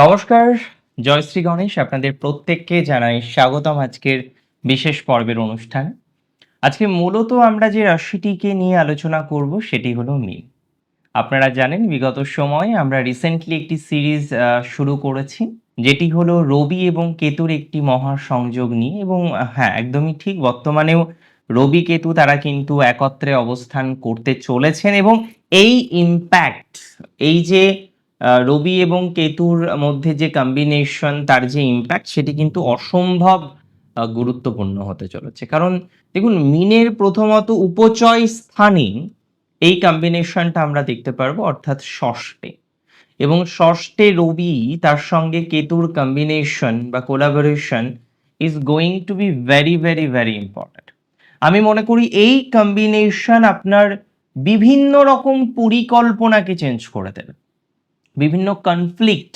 নমস্কার, জয়শ্রী গণেশ আপনাদের প্রত্যেককে জানাই স্বাগতম আজকের বিশেষ পর্বের অনুষ্ঠান। আজকে মূলত আমরা যে রাশিটিকে নিয়ে আলোচনা করব সেটি হলো মীন। আপনারা জানেন বিগত সময়ে আমরা রিসেন্টলি একটি সিরিজ শুরু করেছি, যেটি হলো রবি এবং কেতুর একটি মহা সংযোগ নিয়ে এবং হ্যাঁ একদমই ঠিক, বর্তমানেও রবি কেতু তারা কিন্তু একত্রে অবস্থান করতে চলেছেন এবং এই ইম্প্যাক্ট এই যে রবি এবং কেতুর মধ্যে যে কম্বিনেশন তার যে ইম্প্যাক্ট সেটি কিন্তু অসম্ভব গুরুত্বপূর্ণ হতে চলেছে। কারণ দেখুন, মিনের প্রথমত উপচয় স্থানে এই কম্বিনেশনটা আমরা দেখতে পারব, অর্থাৎ ষষ্ঠে। এবং ষষ্ঠে রবি, তার সঙ্গে কেতুর কম্বিনেশন বা collaboration is going to be very very very important আমি মনে করি এই কম্বিনেশন আপনার বিভিন্ন রকম পরিকল্পনাকে চেঞ্জ করে দেবে। বিভিন্ন কনফ্লিক্ট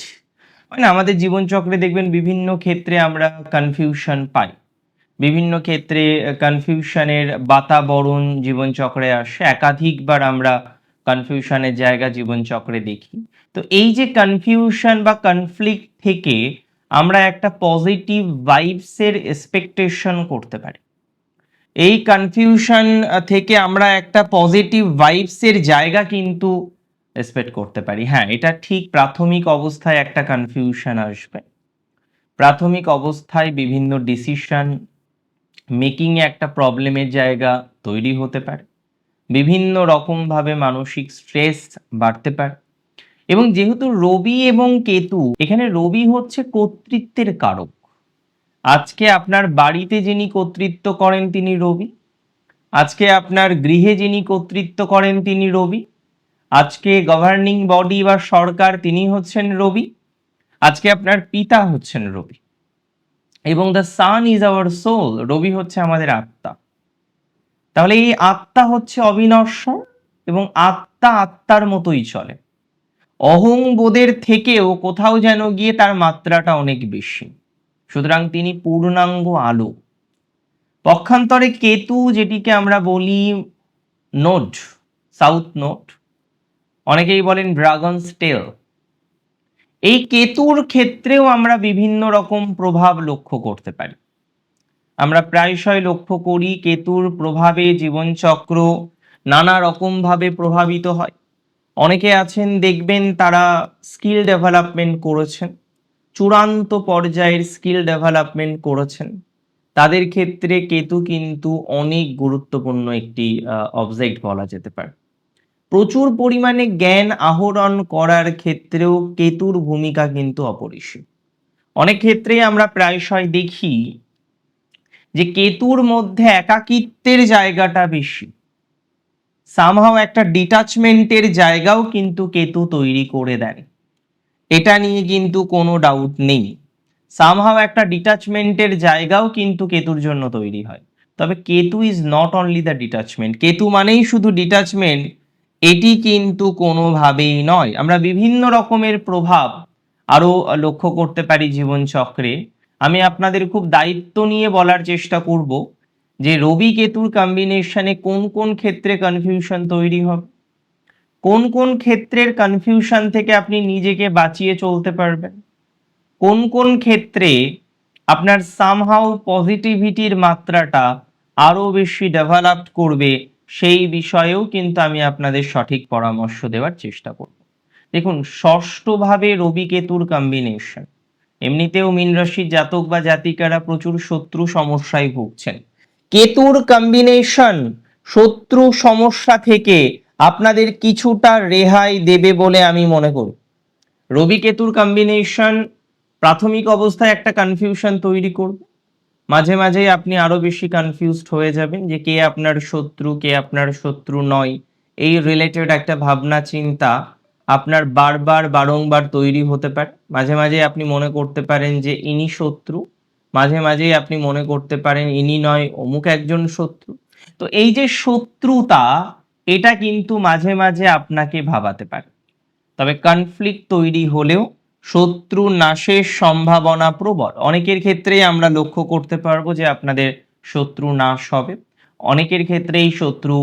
মানে আমাদের জীবনচক্রে দেখবেন বিভিন্ন ক্ষেত্রে আমরা কনফিউশন পাই। বিভিন্ন ক্ষেত্রে কনফিউশনের বাতাবরণ জীবনচক্রে আসে। একাধিকবার আমরা কনফিউশনের জায়গা জীবনচক্রে দেখি। তো এই যে কনফিউশন বা কনফ্লিক্ট থেকে আমরা একটা পজিটিভ ভাইবসের এক্সপেকটেশন করতে পারি। এই কনফিউশন থেকে আমরা একটা পজিটিভ ভাইবসের জায়গা কিন্তু এক্সপেক্ট করতে পারি। হ্যাঁ এটা ঠিক প্রাথমিক অবস্থায় একটা কনফিউশন আসবে। প্রাথমিক অবস্থায় বিভিন্ন ডিসিশন মেকিংয়ে একটা প্রবলেমের জায়গা তৈরি হতে পারে। বিভিন্ন রকমভাবে মানসিক স্ট্রেস বাড়তে পারে। এবং যেহেতু রবি এবং কেতু, এখানে রবি হচ্ছে কর্তৃত্বের কারক। আজকে আপনার বাড়িতে যিনি কর্তৃত্ব করেন তিনি রবি। আজকে আপনার গৃহে যিনি কর্তৃত্ব করেন তিনি রবি। আজকে গভর্নিং বডি বা সরকার তিনি হচ্ছেন রবি, আজকে আপনার পিতা হচ্ছেন রবি এবং the sun is our soul Rabi হচ্ছে আমাদের আত্মা। তাহলে এই আত্মা হচ্ছে অবিনশ্বর এবং আত্মা আত্মার মতোই চলে। অহং বোধের থেকেও কোথাও যেন গিয়ে তার মাত্রাটা অনেক বেশি। সুতরাং তিনি পূর্ণাঙ্গ আলো। পক্ষান্তরে কেতু, যেটিকে আমরা বলি নোড সাউথ নোড অনেকেই বলেন ড্রাগন স্টেল এই কেতুর ক্ষেত্রেও আমরা বিভিন্ন রকম প্রভাব লক্ষ্য করতে পারি। আমরা প্রায়শই লক্ষ্য করি কেতুর প্রভাবে জীবনচক্র নানা রকমভাবে প্রভাবিত হয়। অনেকে আছেন, দেখবেন তারা স্কিল ডেভেলপমেন্ট করেছেন, চূড়ান্ত পর্যায়ের স্কিল ডেভেলপমেন্ট করেছেন। তাদের ক্ষেত্রে কেতু কিন্তু অনেক গুরুত্বপূর্ণ একটি অবজেক্ট বলা যেতে পারে। প্রচুর পরিমাণে জ্ঞান আহরণ করার ক্ষেত্রেও কেতুর ভূমিকা কিন্তু অপরিসীম। অনেক ক্ষেত্রে আমরা প্রায়শই দেখি যে কেতুর মধ্যে একাকিত্বের জায়গাটা বেশি। সামহাও একটা ডিটাচমেন্টের জায়গাও কিন্তু কেতু তৈরি করে দেন এটা নিয়ে কিন্তু কোনো ডাউট নেই। সামহাও একটা ডিটাচমেন্টের জায়গাও কিন্তু কেতুর জন্য তৈরি হয়। তবে Ketu is not only the detachment Ketu মানেই শুধু ডিটাচমেন্ট এটি কিন্তু কোনোভাবেই নয়। আমরা বিভিন্ন রকমের প্রভাব আরও লক্ষ্য করতে পারি জীবনচক্রে। আমি আপনাদের খুব দায়িত্ব নিয়ে বলার চেষ্টা করব যে রবি কেতুর কম্বিনেশনে কোন কোন ক্ষেত্রে কনফিউশন তৈরি হবে কোন কোন ক্ষেত্রের কনফিউশন থেকে আপনি নিজেকে বাঁচিয়ে চলতে পারবেন? কোন কোন ক্ষেত্রে আপনার সামহাউ পজিটিভিটির মাত্রাটা আরও বেশি ডেভেলপড করবে সেই বিষয়েও কিন্তু আমি আপনাদের সঠিক পরামর্শ দেওয়ার চেষ্টা করব। দেখুন, ষষ্ঠভাবে রবি কেতুর কম্বিনেশন এমনিতেও মীন রাশির জাতক বা জাতিকারা প্রচুর শত্রু সমস্যায় ভুগছেন। কেতুর কম্বিনেশন শত্রু সমস্যা থেকে আপনাদের কিছুটা রেহাই দেবে বলে আমি মনে করি। রবি কেতুর কম্বিনেশন প্রাথমিক অবস্থায় একটা কনফিউশন তৈরি করবে। মাঝে মাঝেই আপনি আরও বেশি কনফিউজড হয়ে যাবেন যে কে আপনার শত্রু, কে আপনার শত্রু নয়। এই রিলেটেড একটা ভাবনা, চিন্তা আপনার বারবার, বারংবার তৈরি হতে পারে। মাঝে মাঝে আপনি মনে করতে পারেন যে ইনি শত্রু। মাঝে মাঝেই আপনি মনে করতে পারেন ইনি নয়, অমুক একজন শত্রু। তো এই যে শত্রুতা, এটা কিন্তু মাঝে মাঝে আপনাকে ভাবাতে পারে। তবে কনফ্লিক্ট তৈরি হলেও শত্রু নাশের সম্ভাবনা প্রবল। অনেকের ক্ষেত্রেই আমরা লক্ষ্য করতে পারব যে আপনাদের শত্রু নাশ হবে। অনেকের ক্ষেত্রেই শত্রু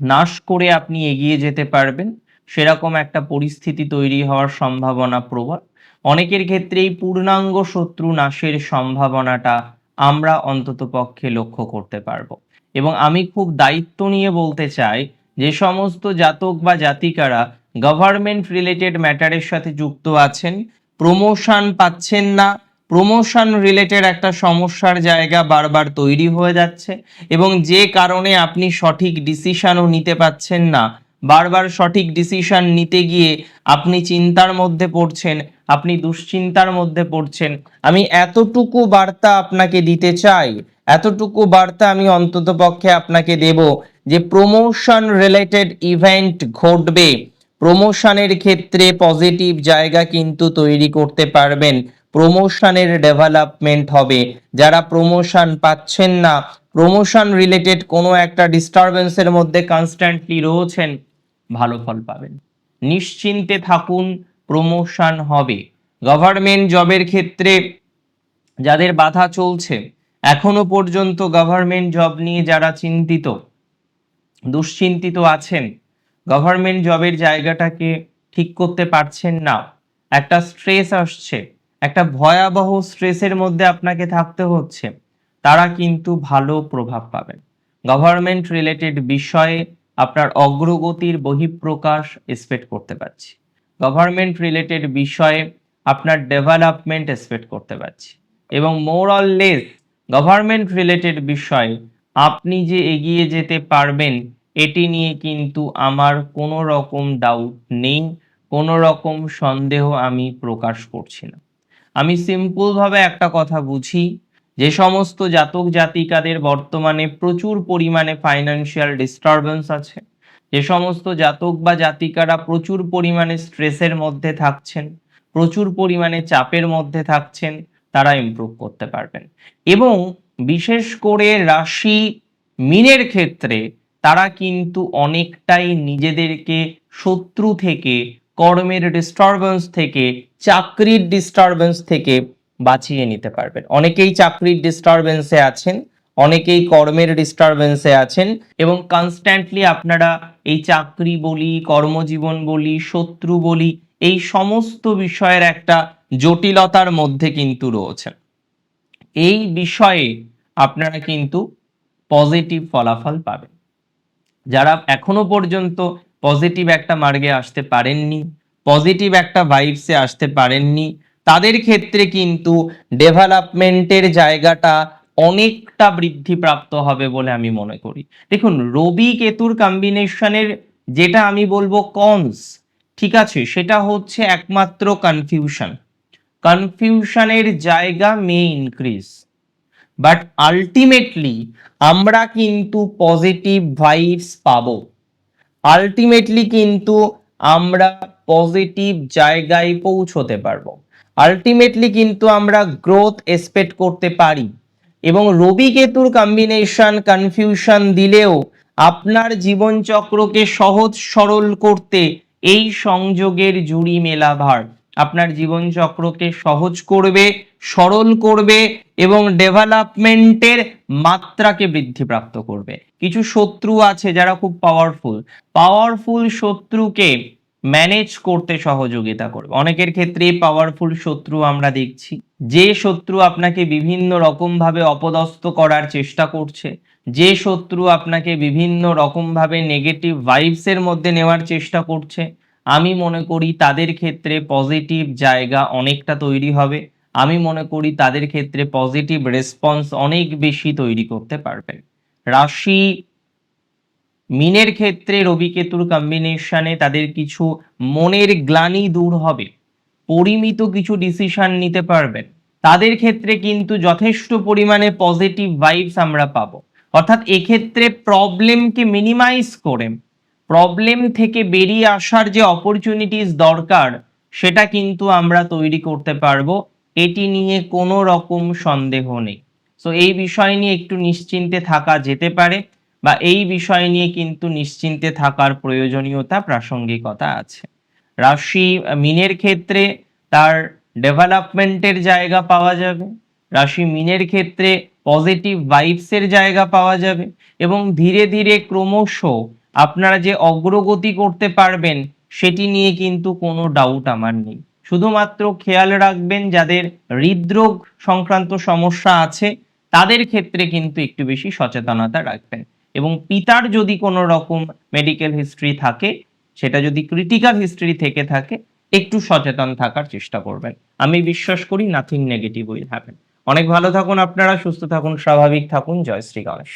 নাশ করে আপনি এগিয়ে যেতে পারবেন। সেরকম একটা পরিস্থিতি তৈরি হওয়ার সম্ভাবনা প্রবল। অনেকের ক্ষেত্রেই পূর্ণাঙ্গ শত্রু নাশের সম্ভাবনাটা আমরা অন্তত পক্ষে লক্ষ্য করতে পারব। এবং আমি খুব দায়িত্ব নিয়ে বলতে চাই, যে সমস্ত জাতক বা জাতিকারা গভর্নমেন্ট রিলেটেড ম্যাটারের সাথে যুক্ত আছেন। প্রমোশন পাচ্ছেন না। প্রমোশন রিলেটেড একটা সমস্যার জায়গা বারবার তৈরি হয়ে যাচ্ছে এবং যে কারণে আপনি সঠিক ডিসিশনও নিতে পাচ্ছেন না। বারবার সঠিক ডিসিশন নিতে গিয়ে আপনি চিন্তার মধ্যে পড়ছেন, আপনি দুশ্চিন্তার মধ্যে পড়ছেন। আমি এতটুকু বার্তা আপনাকে দিতে চাই, এতটুকু বার্তা আমি অন্তত পক্ষে আপনাকে দেব যে প্রমোশন রিলেটেড ইভেন্ট ঘটবে। প্রমোশনের ক্ষেত্রে পজিটিভ জায়গা কিন্তু তৈরি করতে পারবেন। প্রমোশনের ডেভেলপমেন্ট হবে। যারা প্রমোশন পাচ্ছেন না প্রমোশন রিলেটেড কোনো একটা ডিস্টারবেন্সের মধ্যে কনস্ট্যান্টলি রয়েছেন, ভালো ফল পাবেন। নিশ্চিন্তে থাকুন প্রমোশন হবে। গভর্নমেন্ট জবের ক্ষেত্রে যাদের বাধা চলছে, এখনও পর্যন্ত গভর্নমেন্ট জব নিয়ে যারা চিন্তিত, দুশ্চিন্তিত আছেন গভর্নমেন্ট জবের জায়গাটাকে ঠিক করতে পারছেন না। একটা স্ট্রেস আসছে, একটা ভয়াবহ স্ট্রেসের মধ্যে আপনাকে থাকতে হচ্ছে। তারা কিন্তু ভালো প্রভাব পাবেন। গভর্নমেন্ট রিলেটেড বিষয়ে আপনার অগ্রগতির বহিঃপ্রকাশ এক্সপেক্ট করতে পারছি। গভর্নমেন্ট রিলেটেড বিষয়ে আপনার ডেভেলপমেন্ট এক্সপেক্ট করতে পারছি। এবং more or less government related বিষয়ে আপনি যে এগিয়ে যেতে পারবেন এটি নিয়ে কিন্তু আমার কোনো রকম ডাউট নেই, কোনো রকম সন্দেহ আমি প্রকাশ করছি না। আমি সিম্পলভাবে একটা কথা বুঝি, যে সমস্ত জাতক জাতিকাদের বর্তমানে প্রচুর পরিমাণে ফাইন্যান্সিয়াল ডিস্টারবেন্স আছে, যে সমস্ত জাতক বা জাতিকারা প্রচুর পরিমাণে স্ট্রেসের মধ্যে থাকছেন, প্রচুর পরিমাণে চাপের মধ্যে থাকছেন, তারা ইমপ্রুভ করতে পারবেন। এবং বিশেষ করে রাশি মিনের ক্ষেত্রে তারা কিন্তু অনেকটাই নিজেদেরকে শত্রু থেকে, কর্মের ডিস্টারবেন্স থেকে, চাকরির ডিস্টারবেন্স থেকে বাঁচিয়ে নিতে পারবেন। অনেকেই চাকরির ডিস্টারবেন্সে আছেন, অনেকেই কর্মের ডিস্টারবেন্সে আছেন এবং কনস্ট্যান্টলি আপনারা এই চাকরি বলি, কর্মজীবন বলি, শত্রু বলি, এই সমস্ত বিষয়ের একটা জটিলতার মধ্যে কিন্তু রয়েছেন। এই বিষয়ে আপনারা কিন্তু পজিটিভ ফলাফল পাবেন। যারা এখনও পর্যন্ত পজিটিভ একটা মার্গে আসতে পারেননি পজিটিভ একটা ভাইবসে আসতে পারেননি, তাদের ক্ষেত্রে কিন্তু ডেভেলপমেন্টের জায়গাটা অনেকটা বৃদ্ধিপ্রাপ্ত হবে বলে আমি মনে করি। দেখুন, রবি কেতুর কম্বিনেশনের যেটা আমি বলব কনস ঠিক আছে? সেটা হচ্ছে একমাত্র কনফিউশন কনফিউশনের জায়গা মে ইনক্রিজ বাট আলটিমেটলি আমরা কিন্তু পজিটিভ ভাইবস পাবো। আলটিমেটলি কিন্তু আমরা পজিটিভ জায়গায় পৌঁছতে পারব। আলটিমেটলি কিন্তু আমরা গ্রোথ এক্সপেক্ট করতে পারি। এবং রবি কেতুর কম্বিনেশন কনফিউশন দিলেও আপনার জীবনচক্রকে সহজ সরল করতে এই সংযোগের জুড়ি মেলা ভার। আপনার জীবনচক্রকে সহজ করবে, সরল করবে এবং ডেভেলপমেন্টের মাত্রাকে বৃদ্ধিপ্রাপ্ত করবে। কিছু শত্রু আছে যারা খুব পাওয়ারফুল পাওয়ারফুল শত্রুকে ম্যানেজ করতে সহযোগিতা করবে। অনেকের ক্ষেত্রে পাওয়ারফুল শত্রু আমরা দেখছি। যে শত্রু আপনাকে বিভিন্ন রকম ভাবে অপদস্থ করার চেষ্টা করছে, যে শত্রু আপনাকে বিভিন্ন রকম ভাবে নেগেটিভ ভাইবসের মধ্যে নেওয়ার চেষ্টা করছে আমি মনে করি তাদের ক্ষেত্রে পজিটিভ জায়গা অনেকটা তৈরি হবে। আমি মনে করি তাদের ক্ষেত্রে পজিটিভ রেসপন্স অনেক বেশি তৈরি করতে পারবেন রাশি মিনের ক্ষেত্রে রবি কেতুর কম্বিনেশনে তাদের কিছু মনের গ্লানি দূর হবে। পরিমিত কিছু ডিসিশন নিতে পারবেন তাদের ক্ষেত্রে কিন্তু যথেষ্ট পরিমাণে পজিটিভ ভাইবস আমরা পাবো। অর্থাৎ এক্ষেত্রে প্রবলেমকে মিনিমাইজ করে প্রবলেম থেকে বেরিয়ে আসার যে অপরচুনিটিস দরকার, সেটা কিন্তু আমরা তৈরি করতে পারব। এটি নিয়ে কোনো রকম সন্দেহ নেই। সো এই বিষয় নিয়ে একটু নিশ্চিন্তে থাকা যেতে পারে বা এই বিষয় নিয়ে কিন্তু নিশ্চিন্তে থাকার প্রয়োজনীয়তা প্রাসঙ্গিকতা আছে। রাশি মিনের ক্ষেত্রে তার ডেভেলপমেন্টের জায়গা পাওয়া যাবে, রাশি মিনের ক্ষেত্রে পজিটিভ ভাইবসের জায়গা পাওয়া যাবে এবং ধীরে ধীরে ক্রমশ আপনারা যে অগ্রগতি করতে পারবেন, সেটি নিয়ে কিন্তু কোনো ডাউট আমার নেই। শুধুমাত্র খেয়াল রাখবেন, যাদের হৃদরোগ সংক্রান্ত সমস্যা আছে, তাদের ক্ষেত্রে কিন্তু একটু বেশি সচেতনতা রাখবেন। এবং পিতার যদি কোনো রকম মেডিকেল হিস্ট্রি থাকে, সেটা যদি ক্রিটিক্যাল হিস্ট্রি থেকে থাকে, একটু সচেতন থাকার চেষ্টা করবেন। আমি বিশ্বাস করি নাথিং নেগেটিভ উইল হ্যাপেন অনেক ভালো থাকুন আপনারা, সুস্থ থাকুন, স্বাভাবিক থাকুন। জয় শ্রী গণেশ।